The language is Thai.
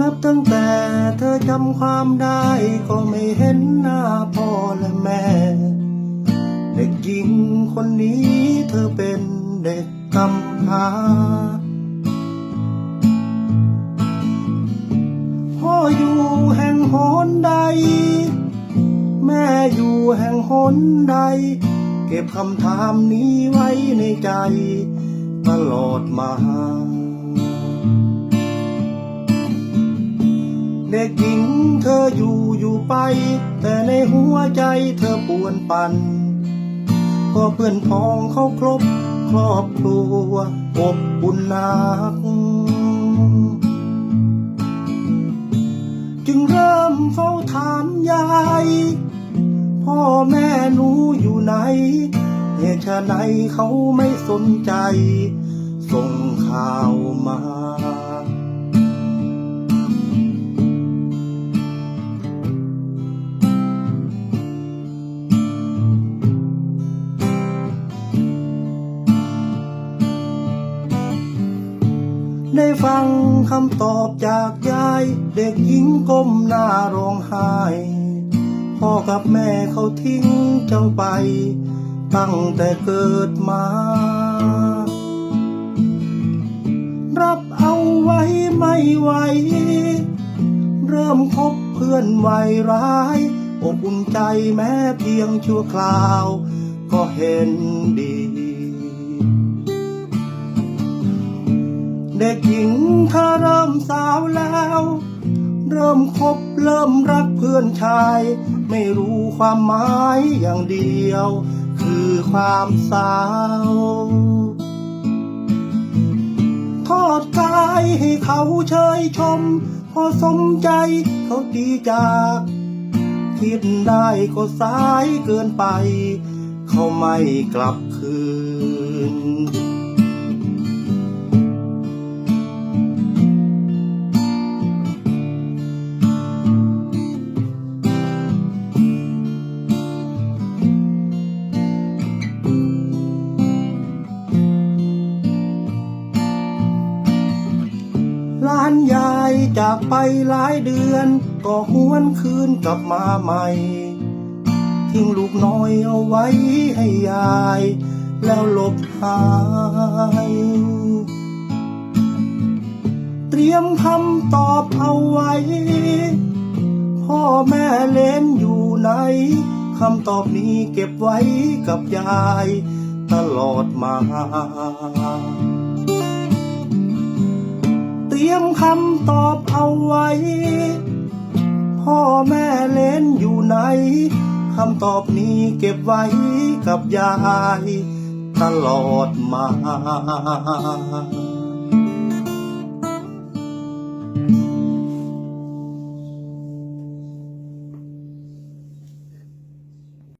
นับตั้งแต่เธอจำความได้ก็ไม่เห็นหน้าพ่อและแม่ เด็กหญิงคนนี้เธอเป็นเด็กกำพร้าพ่ออยู่แห่งหนใด แม่อยู่แห่งหนใด เก็บคำถามนี้ไว้ในใจ ตลอดมา เด็กหญิงเธออยู่อยู่ไป แต่ในหัวใจเธอปวนปั่นก็เพื่อนพ้องเขาครบครอบครัวอบอุ่นนัก จึงเริ่มเฝ้าถามยาย พ่อแม่หนูอยู่ไหนเหตุไฉนเขาไม่สนใจ ส่งข่าวมา ได้ฟังคำตอบจากยาย เด็กหญิงก้มหน้าร้องไห้ พ่อกับแม่เขาทิ้งเจ้าไป ตั้งแต่เกิดมา รับเอาไว้ไม่ไหว เริ่มคบเพื่อนวัยร้ายอบอุ่นใจแม้เพียงชั่วคราว ก็เห็นดี ด็กหญิงเธอเริ่มสาวแล้ว เริ่มคบเริ่มรักเพื่อนชาย ไม่รู้ความหมายอย่างเดียว คือความสาวทอดกายให้เขาเชยชม พอสมใจเขาดีจากคิดได้ก็สายเกินไป เขาไม่กลับคืน ล้านยายจากไปหลายเดือน ก็หวนคืนกลับมาใหม่ ทิ้งลูกน้อยเอาไว้ให้ยาย แล้วหลบหายเตรียมคำตอบเอาไว้ พ่อแม่เล่นอยู่ไหนคำตอบนี้เก็บไว้กับยาย ตลอดมา รียมคำตอบเอาไว้ พ่อแม่เล่นอยู่ไหนคำตอบนี้เก็บไว้กับยายตลอดมา